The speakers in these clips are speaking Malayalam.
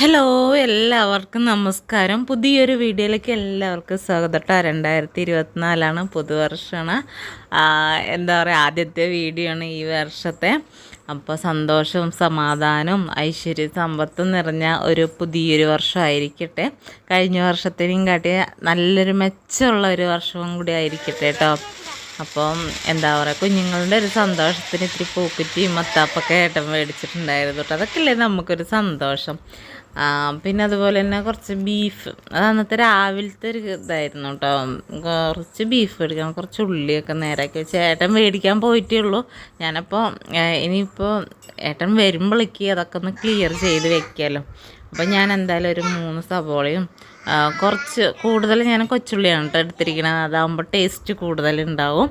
ഹലോ എല്ലാവർക്കും നമസ്കാരം. പുതിയൊരു വീഡിയോയിലേക്ക് എല്ലാവർക്കും സ്വാഗതം കേട്ടോ. രണ്ടായിരത്തി ഇരുപത്തിനാലാണ് പുതുവർഷമാണ് എന്താ പറയുക ആദ്യത്തെ വീഡിയോ ആണ് ഈ വർഷത്തെ. അപ്പോൾ സന്തോഷവും സമാധാനവും ഐശ്വര്യ സമ്പത്തും നിറഞ്ഞ ഒരു പുതിയൊരു വർഷമായിരിക്കട്ടെ. കഴിഞ്ഞ വർഷത്തിനെയും കാട്ടി നല്ലൊരു മെച്ചമുള്ള ഒരു വർഷവും കൂടി ആയിരിക്കട്ടെ കേട്ടോ. അപ്പം എന്താ പറയുക കുഞ്ഞുങ്ങളുടെ ഒരു സന്തോഷത്തിന് ഇത്തിരി പൂക്കുറ്റിയും മത്താപ്പൊക്കെ ഏട്ടൻ മേടിച്ചിട്ടുണ്ടായിരുന്നു കേട്ടോ. അതൊക്കെ അല്ലേ നമുക്കൊരു സന്തോഷം. പിന്നെ അതുപോലെ തന്നെ കുറച്ച് ബീഫ് അത് അന്നത്തെ രാവിലത്തെ ഒരു ഇതായിരുന്നു കേട്ടോ കുറച്ച് ബീഫ് മേടിക്കണം കുറച്ച് ഉള്ളിയൊക്കെ നേരാക്കി വെച്ച്. ഏട്ടൻ മേടിക്കാൻ പോയിട്ടേ ഉള്ളൂ. ഞാനപ്പോൾ ഇനിയിപ്പോൾ ഏട്ടൻ വരുമ്പോഴേക്ക് അതൊക്കെ ഒന്ന് ക്ലിയർ ചെയ്ത് വെക്കാമല്ലോ അപ്പം ഞാൻ എന്തായാലും ഒരു മൂന്ന് സവോളയും കുറച്ച് കൂടുതൽ ഞാൻ കൊച്ചുള്ളിയാണ് കേട്ടോ എടുത്തിരിക്കുന്നത്. അതാകുമ്പോൾ ടേസ്റ്റ് കൂടുതലുണ്ടാവും.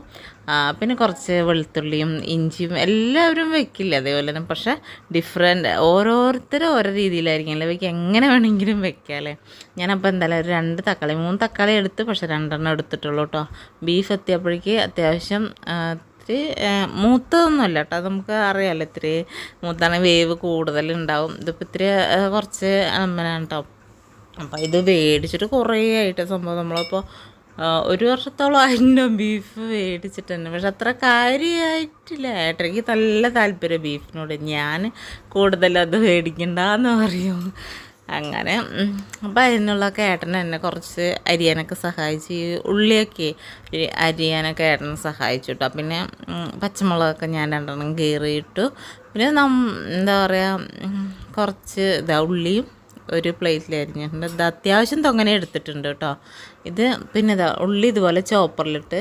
പിന്നെ കുറച്ച് വെളുത്തുള്ളിയും ഇഞ്ചിയും എല്ലാവരും വെക്കില്ല അതേപോലെ തന്നെ. പക്ഷേ ഡിഫറെന്റ് ഓരോരുത്തരും ഓരോ രീതിയിലായിരിക്കും. വെക്കുക എങ്ങനെ വേണമെങ്കിലും വെക്കാമല്ലേ ഞാനപ്പോൾ എന്തായാലും ഒരു രണ്ട് തക്കാളി മൂന്ന് തക്കാളി എടുത്ത് പക്ഷേ രണ്ടെണ്ണം എടുത്തിട്ടുള്ളൂ കേട്ടോ ബീഫ് എത്തിയപ്പോഴേക്ക് അത്യാവശ്യം ഇത്തിരി മൂത്തതൊന്നുമല്ല കേട്ടോ. നമുക്ക് അറിയാമല്ലോ ഇത്തിരി മൂത്താണ് വേവ് കൂടുതലുണ്ടാവും. ഇതിപ്പോൾ ഇത്തിരി കുറച്ച് അമ്മനാണ് കേട്ടോ. അപ്പോൾ ഇത് മേടിച്ചിട്ട് കുറേ ആയിട്ട് സംഭവം നമ്മളപ്പോൾ ഒരു വർഷത്തോളം അതിന്റെ ബീഫ് മേടിച്ചിട്ട് തന്നെ. പക്ഷെ അത്ര കാര്യമായിട്ടില്ല ഏട്ടയ്ക്ക് നല്ല താല്പര്യം ബീഫിനോട് ഞാൻ കൂടുതൽ അത് മേടിക്കണ്ടെന്ന് പറയും. അങ്ങനെ അപ്പം അതിനുള്ളൊക്കെ ഏട്ടൻ എന്നെ കുറച്ച് അരിയാനൊക്കെ സഹായിച്ച് ഈ ഉള്ളിയൊക്കെ അരിയാനൊക്കെ ഏട്ടനെ സഹായിച്ചു കേട്ടോ പിന്നെ പച്ചമുളകൊക്കെ ഞാൻ രണ്ടെണ്ണം കീറിയിട്ടു. പിന്നെ നം എന്താ പറയുക കുറച്ച് ഇതാ ഉള്ളിയും ഒരു പ്ലേറ്റിൽ അരിഞ്ഞിട്ടുണ്ട്. ഇത് അത്യാവശ്യം തൊങ്ങനെ എടുത്തിട്ടുണ്ട് കേട്ടോ ഇത് പിന്നെ ഇതാ ഉള്ളി ഇതുപോലെ ചോപ്പറിലിട്ട്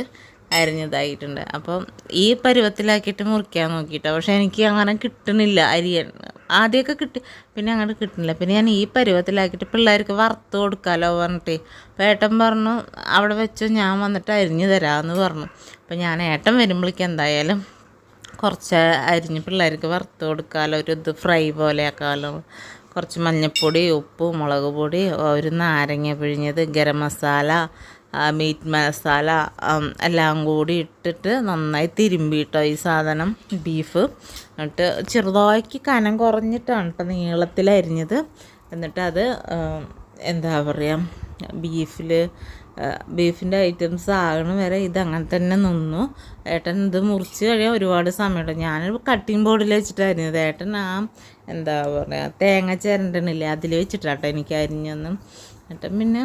അരിഞ്ഞതായിട്ടുണ്ട്. അപ്പം ഈ പരുവത്തിലാക്കിയിട്ട് മുറിക്കാൻ നോക്കിയിട്ടോ പക്ഷേ എനിക്ക് അങ്ങനെ കിട്ടണില്ല അരിയൻ. ആദ്യമൊക്കെ കിട്ടി. പിന്നെ അങ്ങോട്ട് കിട്ടുന്നില്ല. പിന്നെ ഞാൻ ഈ പരുവത്തിലാക്കിയിട്ട് പിള്ളേർക്ക് വറുത്ത് കൊടുക്കാമല്ലോ പറഞ്ഞിട്ട്. അപ്പോൾ ഏട്ടൻ പറഞ്ഞു അവിടെ വെച്ച് ഞാൻ വന്നിട്ട് അരിഞ്ഞു തരാമെന്ന് പറഞ്ഞു. അപ്പോൾ ഞാൻ ഏട്ടൻ വരുമ്പോഴേക്ക് എന്തായാലും കുറച്ച് അരിഞ്ഞ് പിള്ളേർക്ക് വറുത്ത് കൊടുക്കാമല്ലോ ഒരു ഇത് ഫ്രൈ പോലെ ആക്കാമല്ലോ കുറച്ച് മഞ്ഞൾപ്പൊടി ഉപ്പ് മുളക് പൊടി ഒരു നാരങ്ങ പിഴിഞ്ഞത് ഗരം മസാല മീറ്റ് മസാല എല്ലാം കൂടി ഇട്ടിട്ട് നന്നായി തിരുമ്പിട്ടോ ഈ സാധനം ബീഫ് എന്നിട്ട് ചെറുതാക്കി കനം കുറഞ്ഞിട്ടാണ് കേട്ടോ നീളത്തിൽ അരിഞ്ഞത്. എന്നിട്ട് അത് എന്താ പറയുക ബീഫിൽ ബീഫിന്റെ ഐറ്റംസ് ആകണ വരെ ഇത് അങ്ങനെ തന്നെ നിന്നു. ഏട്ടൻ ഇത് മുറിച്ച് കഴിയാൻ ഒരുപാട് സമയമുണ്ട്. ഞാൻ കട്ടിങ് ബോർഡിൽ വെച്ചിട്ടായിരുന്നു ഏട്ടൻ ആ എന്താ പറയുക തേങ്ങ ചേരണ്ടണില്ലേ അതിൽ വെച്ചിട്ടാട്ടോ എനിക്ക് അരിഞ്ഞൊന്നും എന്നിട്ട് പിന്നെ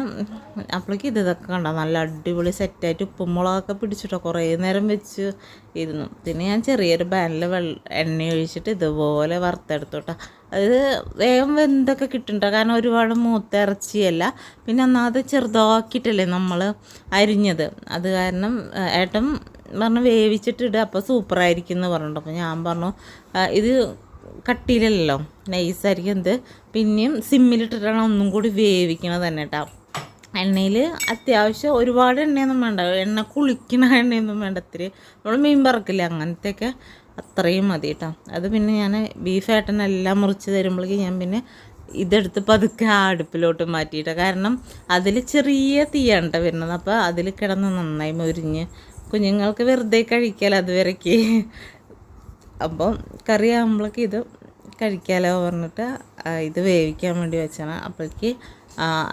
അപ്പോഴേക്ക് ഇത് ഇതൊക്കെ കണ്ടോ? നല്ല അടിപൊളി സെറ്റായിട്ട് ഉപ്പും മുളകൊക്കെ പിടിച്ചിട്ടോ. കുറേ നേരം വെച്ച് ഇരുന്നു. പിന്നെ ഞാൻ ചെറിയൊരു പാനിൽ വെള്ള എണ്ണ ഒഴിച്ചിട്ട് ഇതുപോലെ വറുത്തെടുത്തോട്ടോ. അത് വേഗം വെന്തൊക്കെ കിട്ടുന്നുണ്ടോ കാരണം ഒരുപാട് മൂത്ത ഇറച്ചിയല്ല. പിന്നെ ഒന്നാമത് ചെറുതാക്കിയിട്ടല്ലേ നമ്മൾ അരിഞ്ഞത്. അത് കാരണം ഏട്ടം പറഞ്ഞു വേവിച്ചിട്ടിടുക അപ്പോൾ സൂപ്പറായിരിക്കും എന്ന് പറഞ്ഞിട്ടുണ്ട്. അപ്പോൾ ഞാൻ പറഞ്ഞു ഇത് കട്ടിയിലല്ലോ. നൈസായിരിക്കും എന്ത് പിന്നെയും സിമ്മിലിട്ടിട്ടാണ് ഒന്നും കൂടി വേവിക്കണത് തന്നെ കേട്ടോ എണ്ണയിൽ അത്യാവശ്യം ഒരുപാട് എണ്ണയൊന്നും വേണ്ട. എണ്ണ കുളിക്കണ എണ്ണയൊന്നും വേണ്ട ഇത്തിരി. നമ്മൾ മീൻ പറക്കില്ല അങ്ങനത്തെയൊക്കെ അത്രയും മതി കേട്ടോ അത് പിന്നെ ഞാൻ ബീഫ് മുറിച്ച് തരുമ്പോഴേക്ക് ഞാൻ പിന്നെ ഇതെടുത്ത് പതുക്കെ ആ അടുപ്പിലോട്ട് മാറ്റിയിട്ട്. കാരണം അതിൽ ചെറിയ തീയാണ് കേട്ടോ വരുന്നത്. അപ്പോൾ അതിൽ കിടന്ന് നന്നായി മുരിഞ്ഞ്. കുഞ്ഞുങ്ങൾക്ക് വെറുതെ കഴിക്കല അതുവരയ്ക്ക് അപ്പം കറി ആകുമ്പോഴേക്ക് ഇത് കഴിക്കാലോ പറഞ്ഞിട്ട് ഇത് വേവിക്കാൻ വേണ്ടി വെച്ചാണ് അപ്പോഴേക്ക്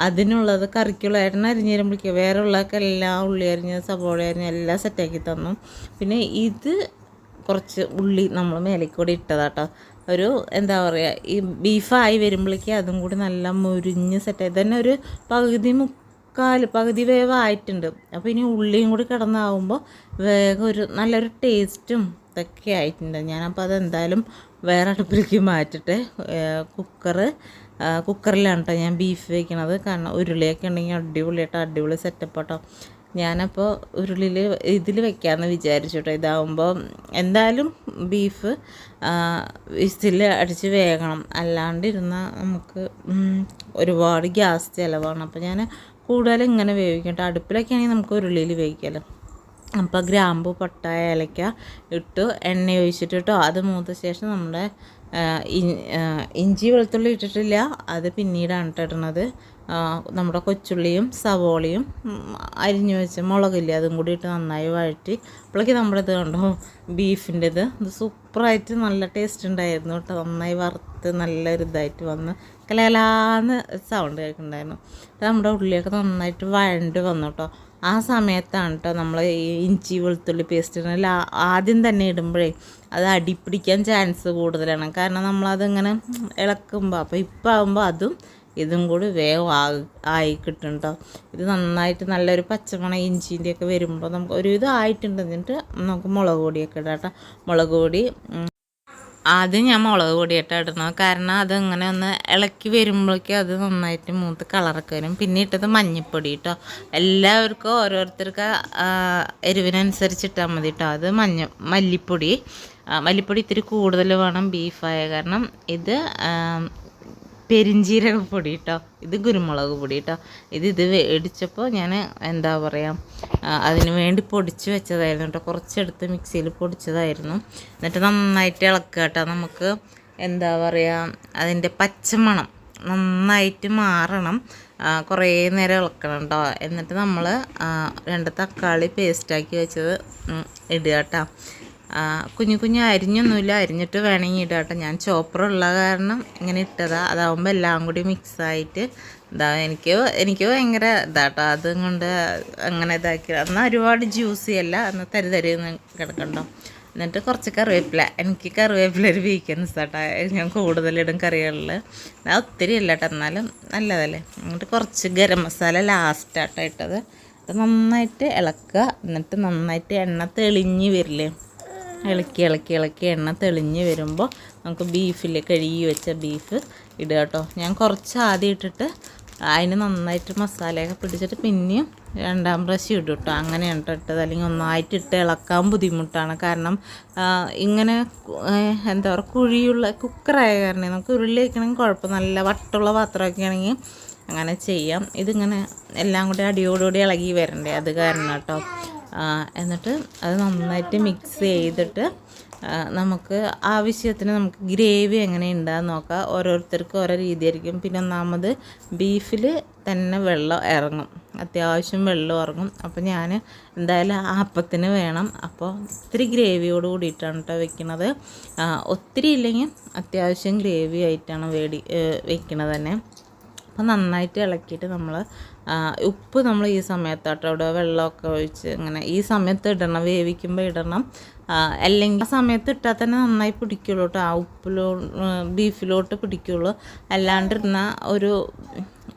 അതിനുള്ളത് കറിക്കുള്ള ഏട്ടൻ അരിഞ്ഞ് തരുമ്പോഴേക്ക് വേറെ ഉള്ളതൊക്കെ എല്ലാം ഉള്ളി അരിഞ്ഞ് സവോള അരിഞ്ഞ് എല്ലാം സെറ്റാക്കി തന്നു. പിന്നെ ഇത് കുറച്ച് ഉള്ളി നമ്മൾ മേലേക്കൂടി ഇട്ടതാട്ടോ. ഒരു എന്താ പറയുക ഈ ബീഫായി വരുമ്പോഴേക്ക് അതും കൂടി നല്ല മുരിഞ്ഞ് സെറ്റായി തന്നെ ഒരു പകുതി മുക്കാൽ പകുതി വേവായിട്ടുണ്ട്. അപ്പോൾ ഇനി ഉള്ളിയും കൂടി കിടന്നാവുമ്പോൾ വേഗം ഒരു നല്ലൊരു ടേസ്റ്റും ഇതൊക്കെ ആയിട്ടുണ്ട്. ഞാനപ്പോൾ അതെന്തായാലും വേറെ അടുപ്പിലേക്ക് മാറ്റിട്ട് കുക്കറ് കുക്കറിലാണ് കേട്ടോ ഞാൻ ബീഫ് വയ്ക്കണത് കാരണം ഉരുളിയൊക്കെ ഉണ്ടെങ്കിൽ അടിപൊളിയായിട്ട് അടിപൊളി സെറ്റപ്പ് കേട്ടോ ഞാനപ്പോൾ ഉരുളിയിൽ ഇതിൽ വെക്കാമെന്ന് വിചാരിച്ചു കേട്ടോ ഇതാവുമ്പോൾ എന്തായാലും ബീഫ് വിസിൽ അടിച്ച് വേകണം. അല്ലാണ്ട് ഇരുന്നാൽ നമുക്ക് ഒരുപാട് ഗ്യാസ് ചിലവാണ്. അപ്പോൾ ഞാൻ കൂടുതലും ഇങ്ങനെ വേവിക്കും കേട്ടോ അടുപ്പിലൊക്കെ ആണെങ്കിൽ നമുക്ക് ഉരുളിയിൽ വേവിക്കാമല്ലോ അപ്പോൾ ഗ്രാമ്പു പട്ട ഏലക്ക ഇട്ട് എണ്ണ ഒഴിച്ചിട്ട് കേട്ടോ അത് മൂത്ത ശേഷം നമ്മുടെ ഇഞ്ചി വെളുത്തുള്ളി ഇട്ടിട്ടില്ല. അത് പിന്നീടാണ് ഇട്ടിടണത് നമ്മുടെ കൊച്ചുള്ളിയും സവോളയും അരിഞ്ഞു വെച്ച മുളകില്ലേ അതും കൂടി ഇട്ട് നന്നായി വഴറ്റി. അപ്പോഴേക്ക് നമ്മുടെ ഇത് കണ്ടോ ബീഫിന്റെത് ഇത്. സൂപ്പറായിട്ട് നല്ല ടേസ്റ്റ് ഉണ്ടായിരുന്നു കേട്ടോ. നന്നായി വറുത്ത് നല്ലൊരു ഇതായിട്ട് വന്ന് കലാലാന്ന് സൗണ്ട് കേൾക്കുന്നുണ്ടായിരുന്നു. നമ്മുടെ ഉള്ളിയൊക്കെ നന്നായിട്ട് വഴണ്ട് വന്നു കേട്ടോ. ആ സമയത്താണ് കേട്ടോ നമ്മൾ ഇഞ്ചി വെളുത്തുള്ളി പേസ്റ്റ് ആദ്യം തന്നെ ഇടുമ്പോഴേ അത് അടിപ്പിടിക്കാൻ ചാൻസ് കൂടുതലാണ്. കാരണം നമ്മളതിങ്ങനെ ഇളക്കുമ്പോൾ അപ്പോൾ ഇപ്പം ആകുമ്പോൾ അതും ഇതും കൂടി വേഗം ആ ആയി കിട്ടും കേട്ടോ ഇത് നന്നായിട്ട് നല്ലൊരു പച്ചമണ ഇഞ്ചിന്റെയൊക്കെ വരുമ്പോൾ നമുക്ക് ഒരു ഇത് ആയിട്ടുണ്ട്. എന്നിട്ട് നമുക്ക് മുളക് പൊടിയൊക്കെ ഇടാം കേട്ടോ മുളക് പൊടി ആദ്യം ഞാൻ മുളക് പൊടിയിട്ടാണ് ഇടുന്നത്. കാരണം അത് ഇങ്ങനെ ഒന്ന് ഇളക്കി വരുമ്പോഴേക്കും അത് നന്നായിട്ട് മൂത്ത് കളറൊക്കെ വരും. പിന്നെ ഇട്ടത് മഞ്ഞൾപ്പൊടി കേട്ടോ എല്ലാവർക്കും ഓരോരുത്തർക്ക് എരിവിനനുസരിച്ച് ഇട്ടാൽ മതി കേട്ടോ അത് മഞ്ഞ മല്ലിപ്പൊടി. മല്ലിപ്പൊടി ഇത്തിരി കൂടുതൽ വേണം ബീഫായ കാരണം ഇത് പെരിഞ്ചീരക പൊടി കേട്ടോ ഇത് കുരുമുളക് പൊടി കേട്ടോ ഇത് ഇത് മേടിച്ചപ്പോൾ ഞാൻ എന്താ പറയുക അതിന് വേണ്ടി പൊടിച്ച് വെച്ചതായിരുന്നു കേട്ടോ കുറച്ചെടുത്ത് മിക്സിയിൽ പൊടിച്ചതായിരുന്നു. എന്നിട്ട് നന്നായിട്ട് ഇളക്കുക കേട്ടോ നമുക്ക് എന്താ പറയുക അതിന്റെ പച്ചമണം നന്നായിട്ട് മാറണം. കുറേ നേരം ഇളക്കണം കേട്ടോ എന്നിട്ട് നമ്മൾ രണ്ട് തക്കാളി പേസ്റ്റാക്കി വെച്ചത് ഇടുക കേട്ടോ കുഞ്ഞു കുഞ്ഞു അരിഞ്ഞൊന്നുമില്ല അരിഞ്ഞിട്ട് വേണമെങ്കിൽ ഇടാം കേട്ടോ. ഞാൻ ചോപ്പറുള്ള കാരണം ഇങ്ങനെ ഇട്ടതാണ് അതാവുമ്പോൾ എല്ലാം കൂടി മിക്സായിട്ട് ഇതാ എനിക്ക് എനിക്ക് ഭയങ്കര ഇതാട്ടോ അതും കൊണ്ട് അങ്ങനെ ഇതാക്കി. എന്നാൽ ഒരുപാട് ജ്യൂസി അല്ല. എന്നാൽ തരി തരി കിടക്കണ്ടോ? എന്നിട്ട് കുറച്ച് കറിവേപ്പില. എനിക്ക് കറിവേപ്പില ഒരു വീക്കൻസ് കേട്ടോ. ഞാൻ കൂടുതലിടും കറികളിൽ ഞാൻ ഒത്തിരി ഇല്ല കേട്ടോ. എന്നാലും നല്ലതല്ലേ. എന്നിട്ട് കുറച്ച് ഗരം മസാല ലാസ്റ്റാട്ടോ ഇട്ടത്. അത് നന്നായിട്ട് ഇളക്കുക. എന്നിട്ട് നന്നായിട്ട് എണ്ണ തെളിഞ്ഞ് വരില്ലേ? ഇളക്കി ഇളക്കി ഇളക്കി എണ്ണ തെളിഞ്ഞ് വരുമ്പോൾ നമുക്ക് ബീഫിൽ കഴുകി വെച്ച ബീഫ് ഇടുക കേട്ടോ. ഞാൻ കുറച്ച് ആദ്യം ഇട്ടിട്ട് അതിന് നന്നായിട്ട് മസാലയൊക്കെ പിടിച്ചിട്ട് പിന്നെയും രണ്ടാം പ്രാവശ്യം ഇടും കേട്ടോ. അങ്ങനെയാണ് കേട്ടോ ഇട്ടത്. അല്ലെങ്കിൽ ഒന്നായിട്ട് ഇട്ട് ഇളക്കാൻ ബുദ്ധിമുട്ടാണ്. കാരണം ഇങ്ങനെ എന്താ പറയുക കുഴിയുള്ള കുക്കറായ കാരണം നമുക്ക് ഉരുളി വയ്ക്കണമെങ്കിൽ കുഴപ്പം നല്ല വട്ടുള്ള പാത്രമൊക്കെ ആണെങ്കിൽ അങ്ങനെ ചെയ്യാം. ഇതിങ്ങനെ എല്ലാം കൂടി അടിയോടുകൂടി ഇളകി വരണ്ടേ. അത് കാരണം കേട്ടോ. എന്നിട്ട് അത് നന്നായിട്ട് മിക്സ് ചെയ്തിട്ട് നമുക്ക് ആവശ്യത്തിന് നമുക്ക് ഗ്രേവി എങ്ങനെ ഉണ്ടാകുന്ന നോക്കാം. ഓരോരുത്തർക്കും ഓരോ രീതിയായിരിക്കും. പിന്നെ ഒന്നാമത് ബീഫിൽ തന്നെ വെള്ളം ഇറങ്ങും. അത്യാവശ്യം വെള്ളം ഇറങ്ങും. അപ്പോൾ ഞാൻ എന്തായാലും ആപ്പത്തിന് വേണം. അപ്പോൾ ഇത്തിരി ഗ്രേവിയോട് കൂടിയിട്ടാണ് കേട്ടോ വെക്കുന്നത് ഒത്തിരി ഇല്ലെങ്കിൽ അത്യാവശ്യം ഗ്രേവി ആയിട്ടാണ് വേടി വെക്കണത് തന്നെ. അപ്പോൾ നന്നായിട്ട് ഇളക്കിയിട്ട് നമ്മൾ ഉപ്പ് നമ്മൾ ഈ സമയത്താട്ടോ ഇവിടെ വെള്ളമൊക്കെ ഒഴിച്ച് ഇങ്ങനെ ഈ സമയത്ത് ഇടണം വേവിക്കുമ്പോൾ ഇടണം. അല്ലെങ്കിൽ ആ സമയത്ത് ഇട്ടാൽ തന്നെ നന്നായി പിടിക്കുള്ളൂ കേട്ടോ ആ ഉപ്പിലോ ബീഫിലോട്ട് പിടിക്കുള്ളൂ. അല്ലാണ്ടിരുന്നാൽ ഒരു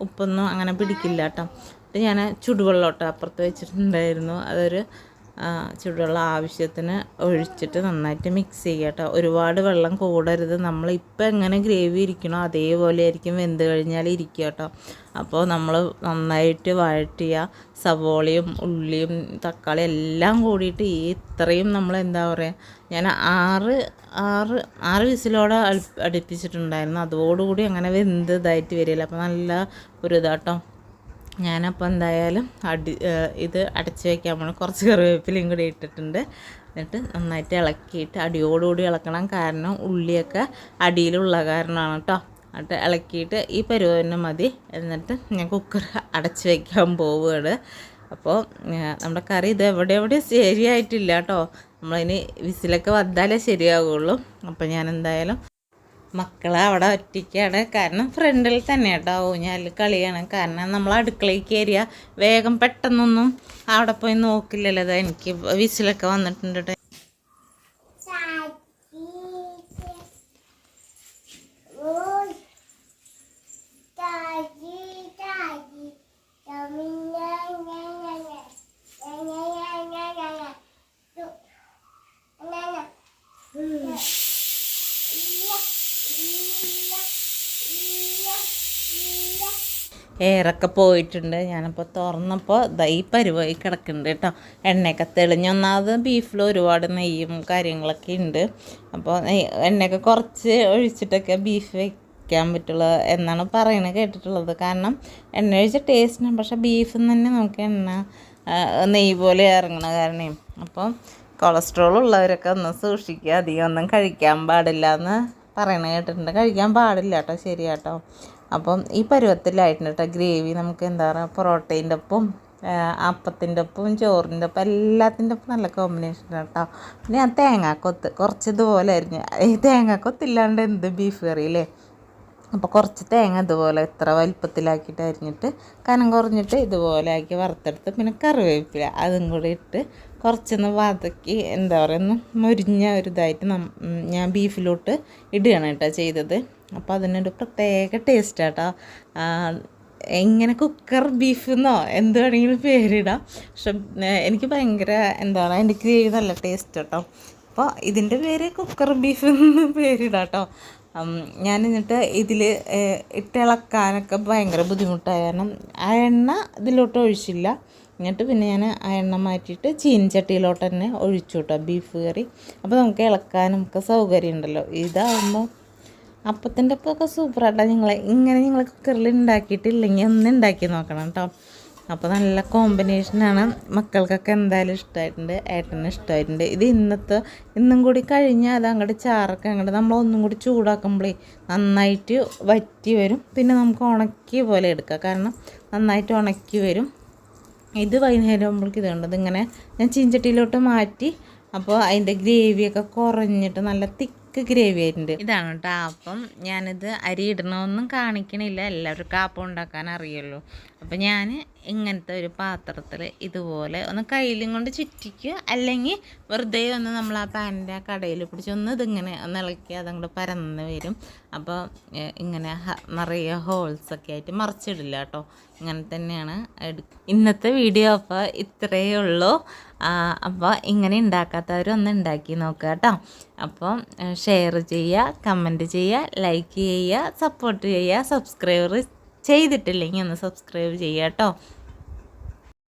ഉപ്പൊന്നും അങ്ങനെ പിടിക്കില്ല കേട്ടോ ഞാൻ ചുടുവെള്ളം കേട്ടോ അപ്പുറത്ത് വെച്ചിട്ടുണ്ടായിരുന്നു. അതൊരു ചുടുവെള്ളം ആവശ്യത്തിന് ഒഴിച്ചിട്ട് നന്നായിട്ട് മിക്സ് ചെയ്യുക കേട്ടോ. ഒരുപാട് വെള്ളം കൂടരുത്. നമ്മൾ ഇപ്പം എങ്ങനെ ഗ്രേവി ഇരിക്കണോ അതേപോലെ ആയിരിക്കും വെന്ത് കഴിഞ്ഞാൽ ഇരിക്കുക കേട്ടോ. അപ്പോൾ നമ്മൾ നന്നായിട്ട് വഴറ്റിയ സവോളയും ഉള്ളിയും തക്കാളി എല്ലാം കൂടിയിട്ട് ഈ ഇത്രയും നമ്മൾ എന്താ പറയുക ഞാൻ ആറ് ആറ് ആറ് വിസിലോടെ അടു- അടുപ്പിച്ചിട്ടുണ്ടായിരുന്നു. അതോടുകൂടി അങ്ങനെ വെന്ത് ഇതായിട്ട് വരില്ല അപ്പോൾ നല്ല ഒരു ഇതാട്ടോ ഞാനപ്പോൾ എന്തായാലും അടി ഇത് അടച്ച് വയ്ക്കാൻ പോകണം കുറച്ച് കറിവേപ്പിലയും കൂടി ഇട്ടിട്ടുണ്ട്. എന്നിട്ട് നന്നായിട്ട് ഇളക്കിയിട്ട് അടിയോടുകൂടി ഇളക്കണം. കാരണം ഉള്ളിയൊക്കെ അടിയിലുള്ള കാരണമാണ് കേട്ടോ എന്നിട്ട് ഇളക്കിയിട്ട് ഈ പരുവന്നെ മതി. എന്നിട്ട് ഞാൻ കുക്കർ അടച്ച് വയ്ക്കാൻ പോവുകയാണ് അപ്പോൾ നമ്മുടെ കറി ഇത് എവിടെ എവിടെ ശരിയായിട്ടില്ല കേട്ടോ നമ്മളതിന് വിസിലൊക്കെ വന്നാലേ ശരിയാവുള്ളൂ. അപ്പോൾ ഞാൻ എന്തായാലും മക്കളെ അവിടെ ഒറ്റയ്ക്കാണ്. കാരണം ഫ്രണ്ടിൽ തന്നെ കേട്ടോ. ഊഞ്ഞാൽ കളിയാണ്. കാരണം നമ്മൾ അടുക്കളയിൽ കയറിയ വേഗം പെട്ടെന്നൊന്നും അവിടെ പോയി നോക്കില്ലല്ലോ. എനിക്ക് വിസിലൊക്കെ വന്നിട്ടുണ്ട് എയറൊക്കെ പോയിട്ടുണ്ട്. ഞാനിപ്പോൾ തുറന്നപ്പോൾ ദൈ പരുവായി കിടക്കുന്നുണ്ട് കേട്ടോ. എണ്ണയൊക്കെ തെളിഞ്ഞൊന്നാത് ബീഫിൽ ഒരുപാട് നെയ്യും കാര്യങ്ങളൊക്കെ ഉണ്ട്. അപ്പോൾ എണ്ണയൊക്കെ കുറച്ച് ഒഴിച്ചിട്ടൊക്കെ ബീഫ് വയ്ക്കാൻ പറ്റുള്ളൂ എന്നാണ് പറയണത് കേട്ടിട്ടുള്ളത്. കാരണം എണ്ണ ഒഴിച്ച ടേസ്റ്റിന് പക്ഷേ ബീഫിൽ നിന്ന് തന്നെ നമുക്ക് എണ്ണ നെയ്യ് പോലെ ഇറങ്ങണ കാരണം. അപ്പോൾ കൊളസ്ട്രോൾ ഉള്ളവരൊക്കെ ഒന്ന് സൂക്ഷിക്കുക. അധികം ഒന്നും കഴിക്കാൻ പാടില്ല എന്ന് പറയണ കേട്ടിട്ടുണ്ട്. കഴിക്കാൻ പാടില്ല കേട്ടോ. ശരി കേട്ടോ അപ്പം ഈ പരുവത്തിലായിട്ടുണ്ട് കേട്ടോ ഗ്രേവി നമുക്ക് എന്താ പറയുക പൊറോട്ടേന്റെ ഒപ്പം അപ്പത്തിന്റെ ഒപ്പം ചോറിന്റെ ഒപ്പം എല്ലാത്തിന്റെ ഒപ്പം നല്ല കോമ്പിനേഷൻ കേട്ടോ പിന്നെ ഞാൻ തേങ്ങാക്കൊത്ത് കുറച്ച് ഇതുപോലെ അരിഞ്ഞ്. ഈ തേങ്ങാക്കൊത്തില്ലാണ്ട് എന്ത് ബീഫ് കറി അല്ലേ അപ്പോൾ കുറച്ച് തേങ്ങ ഇതുപോലെ ഇത്ര വലിപ്പത്തിലാക്കിയിട്ട് അരിഞ്ഞിട്ട് കനം കുറഞ്ഞിട്ട് ഇതുപോലെ ആക്കി വറുത്തെടുത്ത് പിന്നെ കറിവേപ്പില അതും കൂടി ഇട്ട് കുറച്ചൊന്ന് വതക്കി എന്താ പറയുക ഒന്ന് മുരിഞ്ഞ ഒരു ഇതായിട്ട് ഞാൻ ബീഫിലോട്ട് ഇടുകയാണ് കേട്ടോ ചെയ്തത്. അപ്പോൾ അതിനൊരു പ്രത്യേക ടേസ്റ്റ് കേട്ടോ എങ്ങനെ കുക്കർ ബീഫ് എന്നോ എന്ത് വേണമെങ്കിലും പേരിടാം. പക്ഷെ എനിക്ക് ഭയങ്കര എന്താ പറയുക അതിന്റെ ഗ്രേവി നല്ല ടേസ്റ്റ് കേട്ടോ അപ്പോൾ ഇതിന്റെ പേര് കുക്കർ ബീഫ് എന്ന് പേരിടാം കേട്ടോ ഞാൻ എന്നിട്ട് ഇതിൽ ഇട്ടിളക്കാനൊക്കെ ഭയങ്കര ബുദ്ധിമുട്ടായ. കാരണം ആ എണ്ണ ഇതിലോട്ട് ഒഴിച്ചില്ല. എന്നിട്ട് പിന്നെ ഞാൻ ആ എണ്ണ മാറ്റിയിട്ട് ചീനിച്ചട്ടിയിലോട്ട് തന്നെ ഒഴിച്ചു കേട്ടോ ബീഫ് കറി. അപ്പോൾ നമുക്ക് ഇളക്കാനും ഒക്കെ സൗകര്യം ഉണ്ടല്ലോ ഇതാകുമ്പോൾ അപ്പത്തിന്റെ അപ്പമൊക്കെ സൂപ്പറായിട്ടാണ് നിങ്ങൾ ഇങ്ങനെ നിങ്ങൾ കുക്കറിൽ ഉണ്ടാക്കിയിട്ടില്ലെങ്കിൽ ഒന്ന് ഉണ്ടാക്കി നോക്കണം കേട്ടോ അപ്പോൾ നല്ല കോമ്പിനേഷനാണ്. മക്കൾക്കൊക്കെ എന്തായാലും ഇഷ്ടമായിട്ടുണ്ട് ഏട്ടന് ഇഷ്ടമായിട്ടുണ്ട് ഇത് ഇന്നത്തെ ഇന്നും കൂടി കഴിഞ്ഞാൽ അത് അങ്ങോട്ട് ചാറൊക്കെ അങ്ങോട്ട് നമ്മൾ ഒന്നും കൂടി ചൂടാക്കുമ്പോഴേ നന്നായിട്ട് വറ്റി വരും. പിന്നെ നമുക്ക് ഉണക്കിയ പോലെ എടുക്കാം. കാരണം നന്നായിട്ട് ഉണക്കി വരും. ഇത് വൈകുന്നേരം ആകുമ്പോഴേക്ക് ഇതുണ്ട് ഇങ്ങനെ ഞാൻ ചീഞ്ചട്ടിയിലോട്ട് മാറ്റി അപ്പോൾ അതിന്റെ ഗ്രേവിയൊക്കെ കുറഞ്ഞിട്ട് നല്ല തിക്ക് ഗ്രേവി ആയിട്ടുണ്ട്. ഇതാണ് കേട്ടോ. അപ്പം ഞാനിത് അരി ഇടണമെന്നും കാണിക്കണില്ല. എല്ലാവർക്കും അപ്പം ഉണ്ടാക്കാൻ അറിയുള്ളൂ. അപ്പം ഞാൻ ഇങ്ങനത്തെ ഒരു പാത്രത്തിൽ ഇതുപോലെ ഒന്ന് കയ്യിലും കൊണ്ട് ചുറ്റിക്കുക. അല്ലെങ്കിൽ വെറുതെ ഒന്ന് നമ്മൾ ആ പാനിന്റെ ആ കടയിൽ പിടിച്ച് ഒന്ന് ഇതിങ്ങനെ ഒന്ന് ഇളക്കി അതങ്ങോട്ട് പരന്ന് വരും. അപ്പോൾ ഇങ്ങനെ നിറയെ ഹോൾസൊക്കെ ആയിട്ട് മറിച്ചിടില്ല കേട്ടോ. ഇങ്ങനെ തന്നെയാണ് ഇന്നത്തെ വീഡിയോ. അപ്പോൾ ഇത്രയേ ഉള്ളൂ. അപ്പോൾ ഇങ്ങനെ ഉണ്ടാക്കാത്തവരൊന്ന് ഉണ്ടാക്കി നോക്കുക കേട്ടോ. അപ്പം ഷെയർ ചെയ്യുക കമന്റ് ചെയ്യുക ലൈക്ക് ചെയ്യുക സപ്പോർട്ട് ചെയ്യുക സബ്സ്ക്രൈബർ ചെയ്തിട്ടില്ലെങ്കിൽ ഒന്ന് സബ്സ്ക്രൈബ് ചെയ്യാം കേട്ടോ